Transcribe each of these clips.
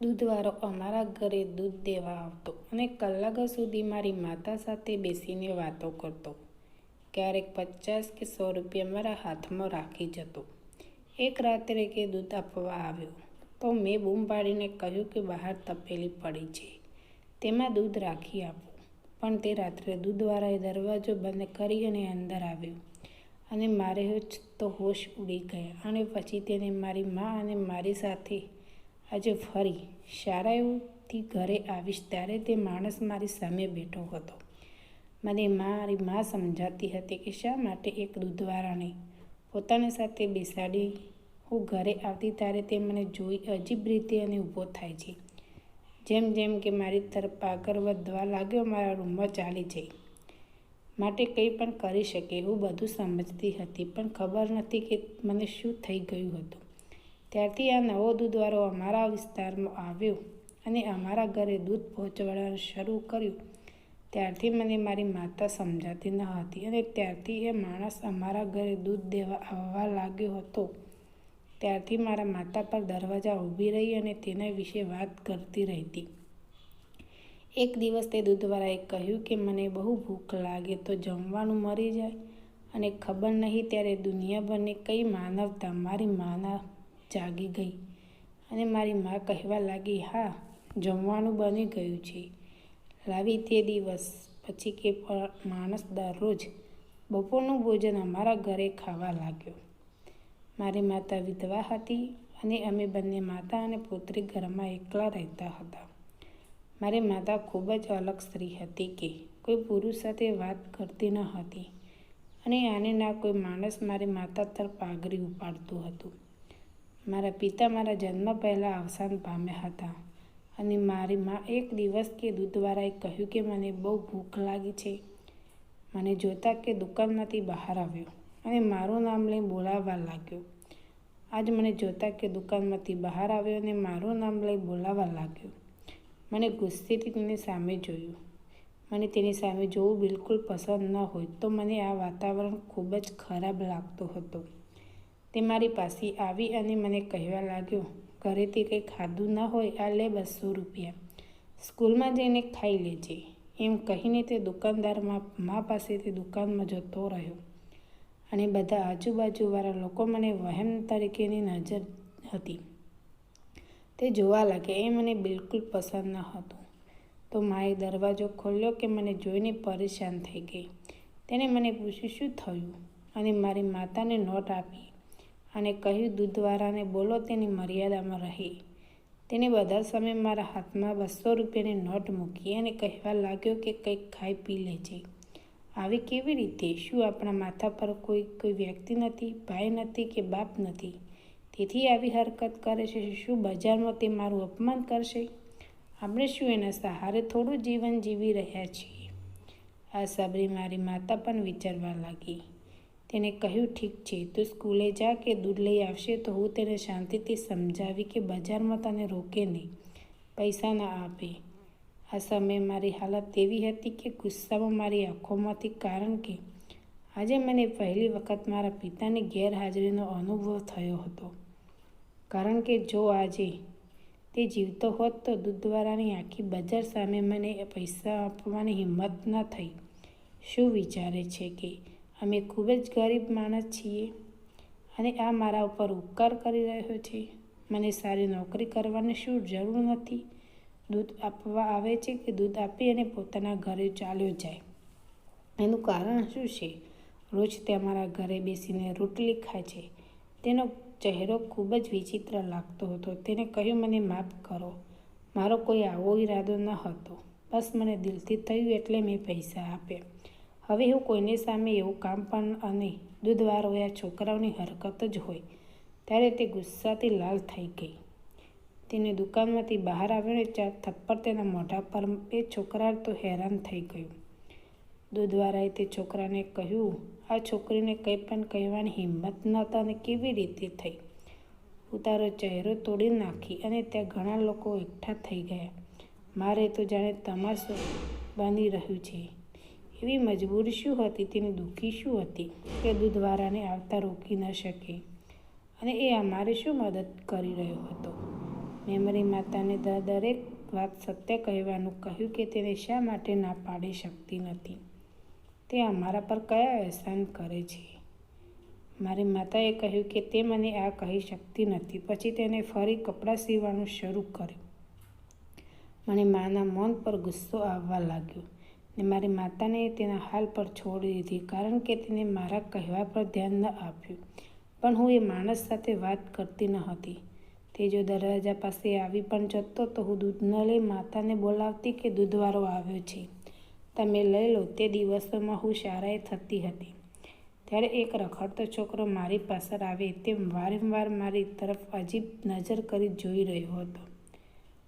દૂધવાળો અમારા ઘરે દૂધ દેવા આવતો અને કલાકો સુધી મારી માતા સાથે બેસીને વાતો કરતો. ક્યારેક પચાસ કે સો રૂપિયા મારા હાથમાં રાખી જતો. એક રાત્રે કે દૂધ આપવા આવ્યો, તો મેં બૂમ પાડીને કહ્યું કે બહાર તપેલી પડી છે, તેમાં દૂધ રાખી આપો. પણ તે રાત્રે દૂધવાળાએ દરવાજો બંધ કરી અને અંદર આવ્યો અને મારે તો હોશ ઉડી ગયા અને પછી તેને મારી મા અને મારી સાથે આજે ફરી શાળાએથી ઘરે આવીશ ત્યારે તે માણસ મારી સામે બેઠો હતો. મને મારી મા સમજાતી હતી કે શા માટે એક દૂધવાળાને પોતાની સાથે બેસાડી હું ઘરે આવતી ત્યારે તે મને જોઈ અજીબ રીતે અને ઊભો થાય છે. જેમ જેમ કે મારી તરફ આગળ વધવા લાગ્યો, મારા રૂમમાં ચાલી જઈ. માટે કંઈ પણ કરી શકે હું બધું સમજતી હતી, પણ ખબર નથી કે મને શું થઈ ગયું હતું. ત્યારથી આ નવો દૂધવાળો અમારા વિસ્તારમાં આવ્યો અને અમારા ઘરે દૂધ પહોંચાડવાનું શરૂ કર્યું. ત્યારથી મને મારી માતા સમજાતી ન હતી અને ત્યારથી એ માણસ અમારા ઘરે દૂધ દેવા આવવા લાગ્યો હતો. ત્યારથી મારા માતા પર દરવાજા ઊભી રહી અને તેના વિશે વાત કરતી રહેતી. એક દિવસ તે દૂધવાળાએ કહ્યું કે મને બહુ ભૂખ લાગે તો જમવાનું મરી જાય અને ખબર નહીં ત્યારે દુનિયાભરની કઈ માનવતા મારી માના જાગી ગઈ અને મારી મા કહેવા લાગી, હા, જમવાનું બની ગયું છે. લાવી તે દિવસ. પછી કે માણસ દરરોજ બપોરનું ભોજન અમારા ઘરે ખાવા લાગ્યો. મારી માતા વિધવા હતી અને અમે બંને માતા અને પુત્રી ઘરમાં એકલા રહેતા હતા. મારી માતા ખૂબ જ અલગ સ્ત્રી હતી કે કોઈ પુરુષ સાથે વાત કરતી ન હતી અને આને ના કોઈ માણસ મારી માતા તરફ પાઘરી ઉપાડતું હતું. મારા પિતા મારા જન્મ પહેલાં અવસાન પામ્યા હતા. અને મારી મા એક દિવસ કે દૂધવાળાએ કહ્યું કે મને બહુ ભૂખ લાગી છે. મને જોતા કે દુકાનમાંથી બહાર આવ્યો અને મારું નામ લઈ બોલાવવા લાગ્યો. આજ મને જોતા કે દુકાનમાંથી બહાર આવ્યો અને મારું નામ લઈ બોલાવવા લાગ્યો. મને ગુસ્સેથી તેની સામે જોયું. મને તેની સામે જોવું બિલકુલ પસંદ ન હોય તો મને આ વાતાવરણ ખૂબ જ ખરાબ લાગતો હતો. તે મારી પાસે આવી અને મને કહેવા લાગ્યો, ઘરેથી કંઈ ખાધું ન હોય, આ લે બસો રૂપિયા. સ્કૂલમાં જઈને ખાઈ લેજે. એમ કહીને તે દુકાનદારમાં, મા પાસેથી દુકાનમાં જતો રહ્યો. અને બધા આજુબાજુવાળા લોકો મને વહેમ તરીકેની નજર હતી. તે જોવા લાગે એ મને બિલકુલ પસંદ ન હતું. તો માએ દરવાજો ખોલ્યો કે મને જોઈને પરેશાન થઈ ગઈ. તેને મને પૂછ્યું, શું થયું? અને મારી માતાને નોટ આપી અને કહ્યું, દૂધવાળાને બોલો, તેની મર્યાદામાં રહે. તેને બધા સમય મારા હાથમાં બસો રૂપિયાની નોટ મૂકી અને કહેવા લાગ્યો કે કંઈક ખાઈ પી લેજે. આવી કેવી રીતે? શું આપણા માથા પર કોઈ કોઈ વ્યક્તિ નથી, ભાઈ નથી કે બાપ નથી? તેથી આવી હરકત કરે છે, શું બજારમાં તે મારું અપમાન કરશે? આપણે શું એના સહારે થોડું જીવન જીવી રહ્યા છીએ? આ સાબરી મારી માતા પણ વિચારવા લાગી. તેને કહ્યું, ઠીક છે, તું સ્કૂલે જા કે દૂધ લઈ આવશે તો હું તેને શાંતિથી સમજાવી કે બજારમાં તને રોકે નહીં, પૈસા ના આપે. આ સમયે મારી હાલત એવી હતી કે ગુસ્સામાં મારી આંખોમાંથી કારણ કે આજે મને પહેલી વખત મારા પિતાની ગેરહાજરીનો અનુભવ થયો હતો. કારણ કે જો આજે તે જીવતો હોત તો દૂધવાળાની આખી બજાર સામે મને પૈસા આપવાની હિંમત ન થઈ. શું વિચારે છે કે અમે ખૂબ જ ગરીબ માણસ છીએ અને આ મારા ઉપર ઉપકાર કરી રહ્યો છે. મને સારી નોકરી કરવાની શું જરૂર નથી? દૂધ આપવા આવે છે કે દૂધ આપી અને પોતાના ઘરે ચાલ્યો જાય? એનું કારણ શું છે? રોજ તે અમારા ઘરે બેસીને રોટલી ખાય છે. તેનો ચહેરો ખૂબ જ વિચિત્ર લાગતો હતો. તેને કહ્યું, મને માફ કરો. મારો કોઈ આવો ઈરાદો ન હતો. બસ મને દિલથી થયું એટલે મેં પૈસા આપ્યા. હવે હું કોઈની સામે એવું કામ પણ અને દૂધવાળો આ છોકરાઓની હરકત જ હોય, ત્યારે તે ગુસ્સાથી લાલ થઈ ગઈ. તેને દુકાનમાંથી બહાર આવીને ને ચાર થપ્પડ તેના મોઢા પર એ છોકરા તો હેરાન થઈ ગયું. દૂધવાળાએ તે છોકરાને કહ્યું, આ છોકરીને કંઈ પણ કહેવાની હિંમત નહોતા અને કેવી રીતે થઈ? ઉતારો ચહેરો તોડી નાખી અને ત્યાં ઘણા લોકો એકઠા થઈ ગયા. મારે તો જાણે તમાશો બની રહ્યું છે. એવી મજબૂરી શું હતી? તેની દુઃખી શું હતી કે દૂધવાળાને આવતા રોકી ન શકે? અને એ અમારે શું મદદ કરી રહ્યો હતો? મેં મારી માતાને દરેક વાત સત્ય કહેવાનું કહ્યું કે તેને શા માટે ના પાડી શકતી નથી? તે અમારા પર કયા અહેસાન કરે છે? મારી માતાએ કહ્યું કે તે મને આ કહી શકતી નથી. પછી તેને ફરી કપડાં સીવવાનું શરૂ કર્યું. મને માના મન પર ગુસ્સો આવવા લાગ્યો. ને મારી માતાને તેના હાલ પર છોડી દીધી કારણ કે તેને મારા કહેવા પર ધ્યાન ન આપ્યું. પણ હું એ માણસ સાથે વાત કરતી ન હતી. તે જો દરવાજા પાસે આવી પણ જતો તો હું દૂધ ન લઈ માતાને બોલાવતી કે દૂધવાળો આવ્યો છે. તમે લઈ લો, તે દિવસોમાં હું શાળાએ થતી હતી. ત્યારે એક રખડતો છોકરો મારી પાછળ આવે તે વારંવાર મારી તરફ અજીબ નજર કરી જોઈ રહ્યો હતો.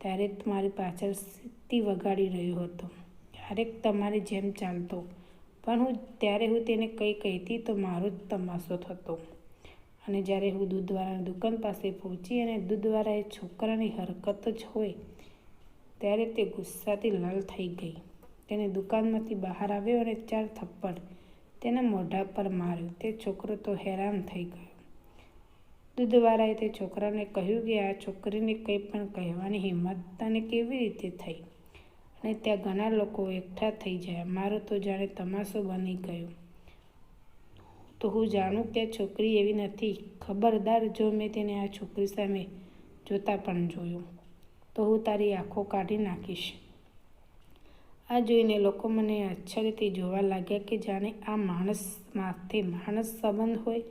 ત્યારે મારી પાછળ સીટી વગાડી રહ્યો હતો. ક્યારેક તમારી જેમ ચાલતો. પણ હું ત્યારે હું તેને કંઈ કહેતી તો મારો જ તમાશો થતો. અને જ્યારે હું દૂધવાળાની દુકાન પાસે પહોંચી અને દૂધવાળાએ છોકરાની હરકત જ હોય, ત્યારે તે ગુસ્સાથી લાલ થઈ ગઈ. તેને દુકાનમાંથી બહાર આવ્યો અને ચાર થપ્પડ તેના મોઢા પર માર્યો. તે છોકરો તો હેરાન થઈ ગયો. દૂધવાળાએ તે છોકરાને કહ્યું કે આ છોકરીને કંઈ પણ કહેવાની હિંમત તને કેવી રીતે થઈ? અને ત્યાં ઘણા લોકો એકઠા થઈ જાય. મારો તો જાણે તમાશો બની ગયો. તો હું જાણું કે છોકરી એવી નથી. ખબરદાર જો મેં તેને આ છોકરી સામે જોતા પણ જોયું. તો હું તારી આંખો કાઢી નાખીશ. આ જોઈને લોકો મને આશ્ચર્યથી જોવા લાગ્યા કે જાણે આ માણસ માથે માણસ સંબંધ હોય.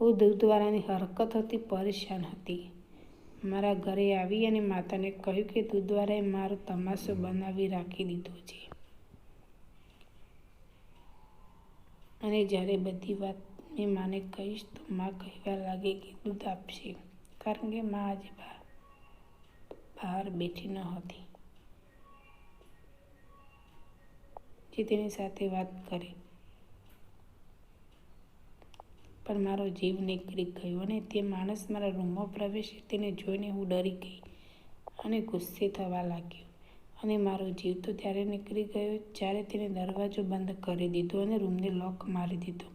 હું દૂધવાળાની હરકત હતી, પરેશાન હતી. મારા ઘરે આવી અને માતાને કહ્યું કે દૂધવાળાએ મારો તમાશો બનાવી રાખી દીધો છે. અને જ્યારે બધી વાત મેં માને કહીશ તો માં કહેવા લાગે કે દૂધ આપશે, કારણ કે માં આજે બહાર બહાર બેઠી ન હતી. જે તેની સાથે વાત કરી. પણ મારો જીવ નીકળી ગયો અને તે માણસ મારા રૂમમાં પ્રવેશી તેને જોઈને હું ડરી ગઈ અને ગુસ્સે થવા લાગ્યો. અને મારો જીવ તો ત્યારે નીકળી ગયો જ્યારે તેને દરવાજો બંધ કરી દીધો અને રૂમને લોક મારી દીધો.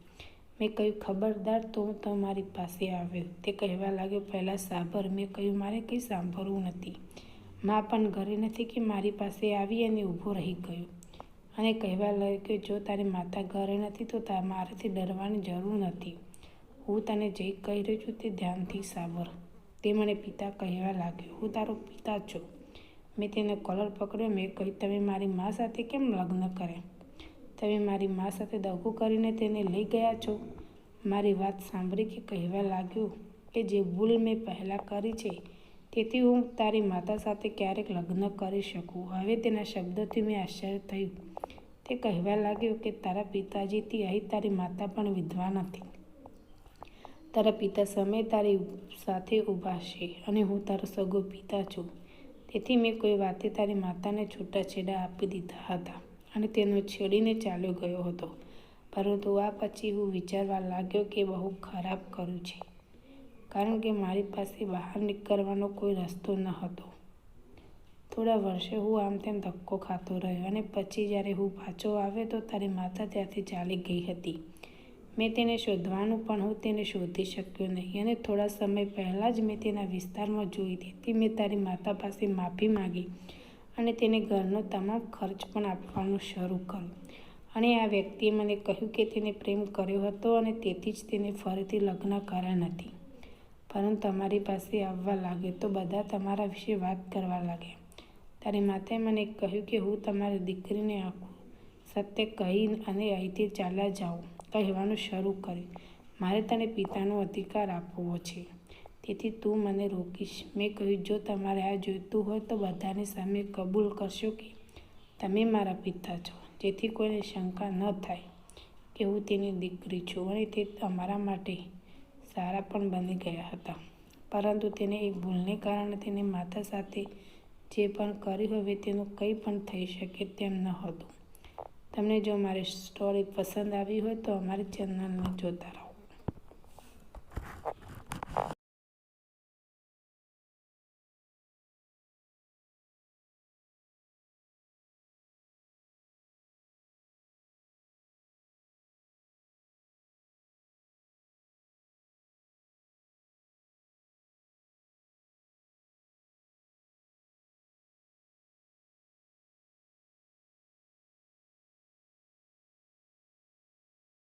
મેં કહ્યું, ખબરદાર, તો હું તમારી પાસે આવ્યો. તે કહેવા લાગ્યો, પહેલાં સાંભળ, મેં કહ્યું, મારે કંઈ સાંભળવું નથી. માં પણ ઘરે નથી કે મારી પાસે આવી અને ઊભો રહી ગયો. અને કહેવા લાગ્યો, જો તારી માતા ઘરે નથી તા મારાથી ડરવાની જરૂર નથી. હું તને જે કહી રહ્યો છું તે ધ્યાનથી સાંભળ. તે મને પિતા કહેવા લાગ્યો. હું તારો પિતા છું. મેં તેનો કોલર પકડ્યો. મેં કહ્યું, તમે મારી મા સાથે કેમ લગ્ન કર્યા? તમે મારી મા સાથે દગો કરીને તેને લઈ ગયા છો? મારી વાત સાંભળી કે કહેવા લાગ્યું કે જે ભૂલ મેં પહેલાં કરી છે, તેથી હું તારી માતા સાથે ક્યારેક લગ્ન કરી શકું. હવે તેના શબ્દોથી મેં આશ્ચર્ય થયું. તે કહેવા લાગ્યું કે તારા પિતાજીથી અહીં તારી માતા પણ વિધવા નથી તારા પિતા સમય તારી સાથે ઊભા છે અને હું તારો સગો પિતા છું. તેથી મેં કોઈ વાતે તારી માતાને છૂટાછેડા આપી દીધા હતા અને તેનો છેડીને ચાલ્યો ગયો હતો. પરંતુ આ પછી હું વિચારવા લાગ્યો કે બહુ ખરાબ કર્યું છે. કારણ કે મારી પાસે બહાર નીકળવાનો કોઈ રસ્તો ન હતો. થોડા વર્ષે હું આમ તેમ ધક્કો ખાતો રહ્યો અને પછી જ્યારે હું પાછો આવ્યો તો તારી માતા ત્યાંથી ચાલી ગઈ હતી. મેં તેને શોધવાનું પણ હું તેને શોધી શક્યો નહીં અને થોડા સમય પહેલાં જ મેં તેના વિસ્તારમાં જોઈ તેથી મેં તારી માતા પાસે માફી માગી અને તેને ઘરનો તમામ ખર્ચ પણ આપવાનું શરૂ કર્યું. અને આ વ્યક્તિએ મને કહ્યું કે તેને પ્રેમ કર્યો હતો અને તેથી જ તેને ફરીથી લગ્ન કર્યા નથી. પરંતુ તમારી પાસે આવવા લાગે તો બધા તમારા વિશે વાત કરવા લાગ્યા તારી માતાએ મને કહ્યું કે હું તમારી દીકરીને આખું સત્ય કહી અને અહીંથી ચાલ્યા જાઉં. કહેવાનું શરૂ કર્યું. મારે તને પિતાનો અધિકાર આપવો છે. તેથી તું મને રોકીશ. મેં કહ્યું, જો તમારે આ જોઈતું હોય તો બધાની સામે કબૂલ કરશો કે તમે મારા પિતા છો, જેથી કોઈને શંકા ન થાય કે હું તેની દીકરી છું. અને તે અમારા માટે સારા પણ બની ગયા હતા. પરંતુ તેને એક ભૂલને કારણે તેની માતા સાથે જે પણ કર્યું હવે તેનું કંઈ પણ થઈ શકે તેમ ન હતું. તમને જો મારી સ્ટોરી પસંદ આવી હોય તો અમારી ચેનલને જોતા રહો.